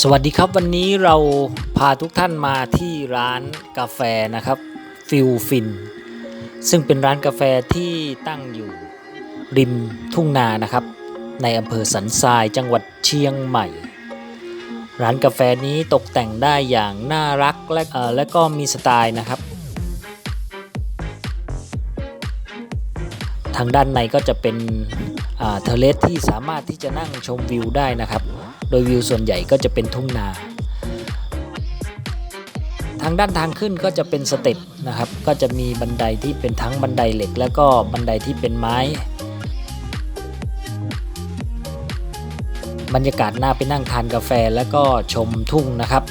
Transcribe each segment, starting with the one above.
สวัสดีครับวันนี้เราพาทุกท่านมาที่ร้านกาแฟนะครับฟิลฟิน ซึ่งเป็นร้านกาแฟที่ตั้งอยู่ริมทุ่งนานะครับ ในอำเภอสันทรายจังหวัดเชียงใหม่ ร้านกาแฟนี้ตกแต่งได้อย่างน่ารักและและก็มีสไตล์นะครับ ทางด้านในก็จะเป็นเทเลสที่สามารถที่จะนั่งชมวิวได้นะครับ ดยวิวส่วนใหญ่ก็จะเป็นทุ่งนา ทางด้านทางขึ้นก็จะเป็นสเต็ปนะครับ ก็จะมีบันไดที่เป็นทั้งบันไดเหล็ก แล้วก็บันไดที่เป็นไม้ บรรยากาศน่าไปนั่งทานกาแฟแล้วก็ชมทุ่งนะครับ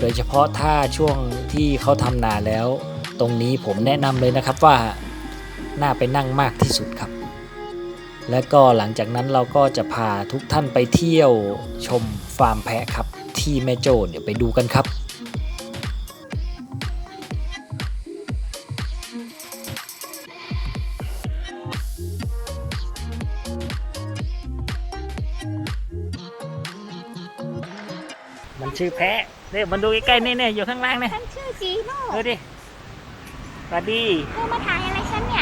โดยเฉพาะถ้าช่วงที่เขาทำนาแล้ว ตรงนี้ผมแนะนำเลยนะครับว่าน่าไปนั่งมากที่สุดครับ และก็หลังจากนั้นเราก็จะพาทุกท่านไปเที่ยวชมฟาร์มแพะครับ ที่แม่โจ้เดี๋ยวไปดูกันครับมันชื่อแพะเนี่ยมันดูใกล้ๆนี่ๆอยู่ข้างล่างเนี่ยฉันชื่อจีโน่ ดูดิสวัสดี เธอมาถ่ายอะไรฉันเนี่ย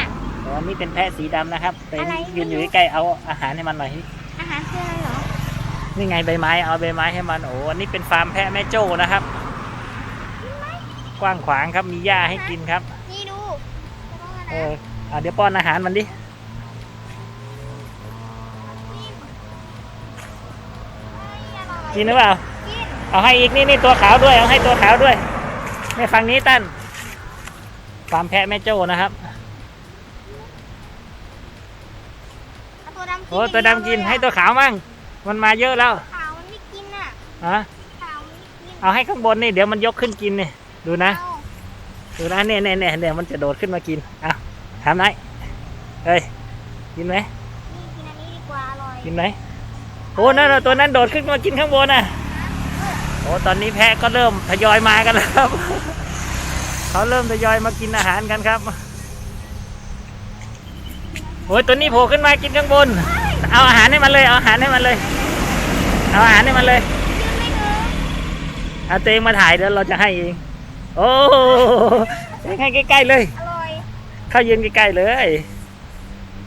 อ๋อนี่เป็นแพะสีดำนะครับไปอะไร ยืนอยู่ใกล้ๆเอาอาหารให้มันหน่อยอาหารคืออะไรเหรอนี่ไงใบไม้เอาใบไม้ให้มันโอ้อันนี้เป็นฟาร์มแพะแม่โจ้นะครับ กว้างขวางครับมีหญ้าให้กินครับนี่ดูเอออะเดี๋ยวป้อนอาหารมันดิกินหรือเปล่า กินเอาให้อีกนี่นี่ตัวขาวด้วยเอาให้ตัวขาวด้วยในฝั่งนี้ตั้นฟาร์มแพะแม่โจ้นะครับ เอาตัวดำกิน โอ้ตัวดำกินให้ตัวขาวมั่งมันมาเยอะแล้วขาวมันไม่กินอะฮะขาวมันไม่กินเอาให้ข้างบนนี่เดี๋ยวมันยกขึ้นกินนี่ดูนะ เอาดูนะเนี่ยเนี่ยเนี่ยเนี่ยมันจะโดดขึ้นมากินอ้าวถามไหนอยเฮ้ยกินไหมนี่กินอันนี้ดีกว่าอร่อยกินไหมโอ้นั่นน่ะตัวนั้นโดดขึ้นมากินข้างบนน่ะโอ้ตอนนี้แพะก็เริ่มทยอยมากันแล้วครับ เขาเริ่มทยอยมากินอาหารกันครับโอ้ยตัวนี้โผล่ขึ้นมากินข้างบน เอาอาหารให้มันเลย เอาอาหารให้มันเลย เอาอาหารให้มันเลยยืนไม่ถึงเอาตัวเองมาถ่ายเดี๋ยวเราจะให้เอง โอ้ให้ใกล้ๆเลย อร่อย เข้ายืนใกล้ๆเลย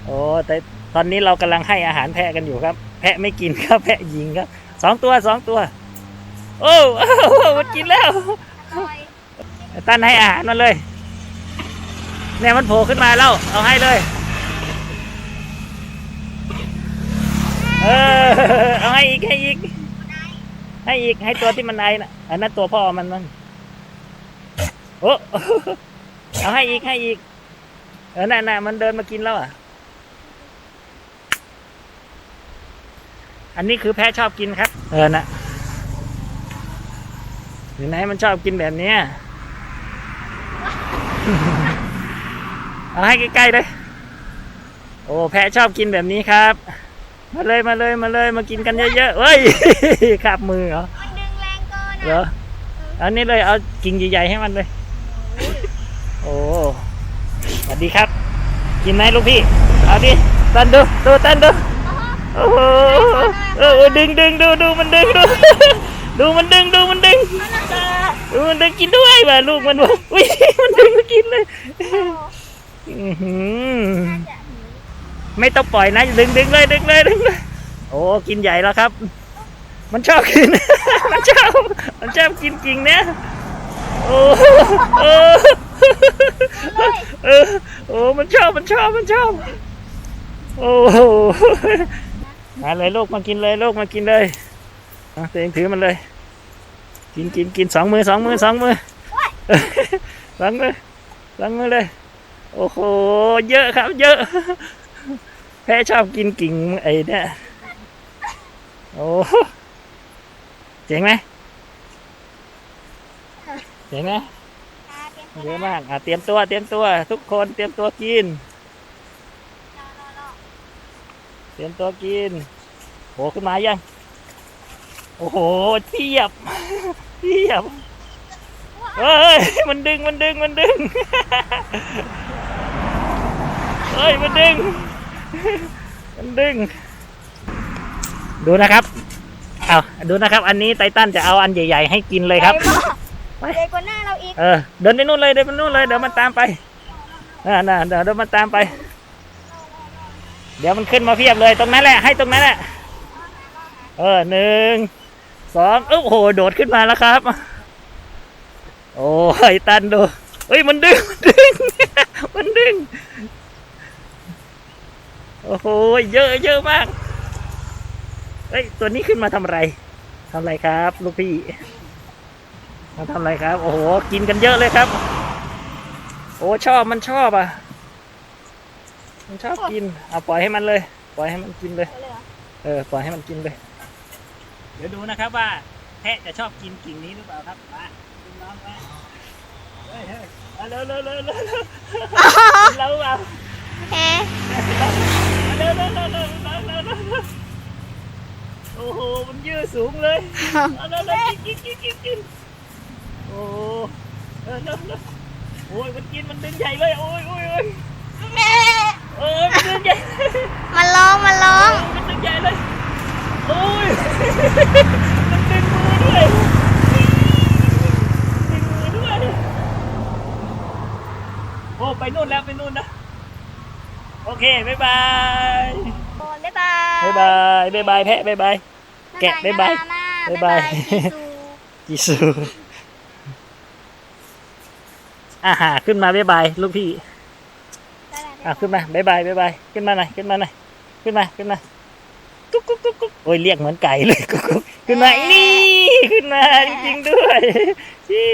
โอ้แต่ตอนนี้เรากำลังให้อาหารแพะกันอยู่ครับ แพะไม่กินครับ แพะยิงครับ สองตัวสองตัว โอ้โอ้มันกินแล้ว อร่อย ตั้นให้อาหารมันเลย เนี่ยมันโผล่ขึ้นมาแล้ว เอาให้เลย เออเอาให้อีกให้อีก ให้อีกให้ตัวที่มันไอนะอันนั้นตัวพ่อมันมันโอ้เอาให้อีกให้อีก เออน่ะน่ะมันเดินมากินแล้วอะ อันนี้คือแพะชอบกินครับ เออน่ะเห็นไหมมันชอบกินแบบเนี้ยเอาให้ใกล้ๆเลย โอ้ แพะชอบกินแบบนี้ครับ มาเลยมาเลยมาเลยมากินกันเยอะๆเฮ้ยขับมือเหรอมันดึงแรงเกินเหรอะออันนี้เลยเอากิ่งใหญ่ๆให้มันเลย โอ้สวัสดีครับ กินไหมลูกพี่ เอาดิตันดูดูตันดูโอ้โหเออเออดึงดึงดูดูมันดึงดูดูมันดึงดูมันดึงดูมันดึงกินด้วยว่ะลูกมันบอกอุ้ยมันดึงมากินเลยอื้อหือ ไม่ต้องปล่อยนะ ดึงดึงเลยดึงเลยดึงเลยโอ้กินใหญ่แล้วครับ มันชอบกิน มันชอบมันชอบกินกิ่งเนี่ยโอ้โอ้เออโอ้มันชอบมันชอบมันชอบ โอ้มาเลยลูกมากินเลยลูกมากินเลยตัวเองถือมันเลย กินกินกินสองมือสองมือสองมือสองมือสองมือเลย โอ้โห เยอะครับ เยอะ แพ้ชอบกินกิ่งไอ้เนี่ยโอ้เจ๋งไหมเจ๋งไหมเยอะมากอะเตรียมตัวเตรียมตัว ทุกคนเตรียมตัวกิน เตรียมตัวกินโหขึ้นมายัง โอ้โหเทียบเทียบเฮ้ยมันดึงมันดึงมันดึงเฮ้ยมันดึง มันดึง ดูนะครับเอาดูนะครับ อันนี้ไททันจะเอาอันใหญ่ ๆ ให้กินเลยครับใหญ่มากไปใหญ่กว่าหน้าเราอีก เออ เดินไปนู่นเลยเดินไปนู่นเลยเดี๋ยวมันตามไปอ่าน่ะเดี๋ยวเดี๋ยวมันตามไป เดี๋ยวมันขึ้นมาเพียบเลยตรงนั้นแหละ ให้ตรงนั้นแหละเออหนึ่งสองโอ้โหโดดขึ้นมาแล้วครับ โอ้ยตันดูเฮ้ยมันดึงมันดึงมันดึง โอ้โห เยอะเยอะมาก เฮ้ย ตัวนี้ขึ้นมาทำอะไรทำอะไรครับ ลูกพี่ มาทำอะไรครับ โอ้โห กินกันเยอะเลยครับ โอ้ชอบมันชอบอะ มันชอบกิน เอาปล่อยให้มันเลย ปล่อยให้มันกินเลย เออ ปล่อยให้มันกินเลย เดี๋ยวดูนะครับว่าแพะจะชอบกินกิ่งนี้หรือเปล่าครับมากินน้องมาเฮ้ยเฮ้ยเอาเร็วเร็วเร็วเร็วเร็วเราเปล่าเฮ้เร็ว เร็วเร็วเร็วเร็วเร็วเร็วเร็วโอ้โห มันยืดสูงเลยเอาเร็วเร็วกินกินกินกินโอ้โหเออเร็วเร็วโอ้ยมันกินมันดึงใหญ่เลย โอ้ยโอ้ยโอ้ยโอ้ยมันดึงใหญ่มันร้องมันร้องมันดึงใหญ่เลย โอ้ย มันดึงมือด้วยดึงมือด้วย โอ้ ไปนู่นแล้วไปนู่นนะโอ เคบ๊ายบายโอ้บ๊ายบายบ๊ายบายบ๊ายบายแพะบ๊ายบายแกะบ๊ายบายบ๊ายบ๊ายบาบายยจีซูจิสูอาหาขึ้นมาบ๊ายบายลูกพี่อะขึ้นมาบ๊ายบายบ๊ายบายขึ้นมาหน่อยขึ้นมาหน่อยขึ้นมาขึ้นมากุ๊กกุ๊กกุ๊กกุ๊กโอ้ยเรียกเหมือนไก่เลยกุ๊กกุ๊กขึ้นมานี่ขึ้นมาจริงๆด้วยชี้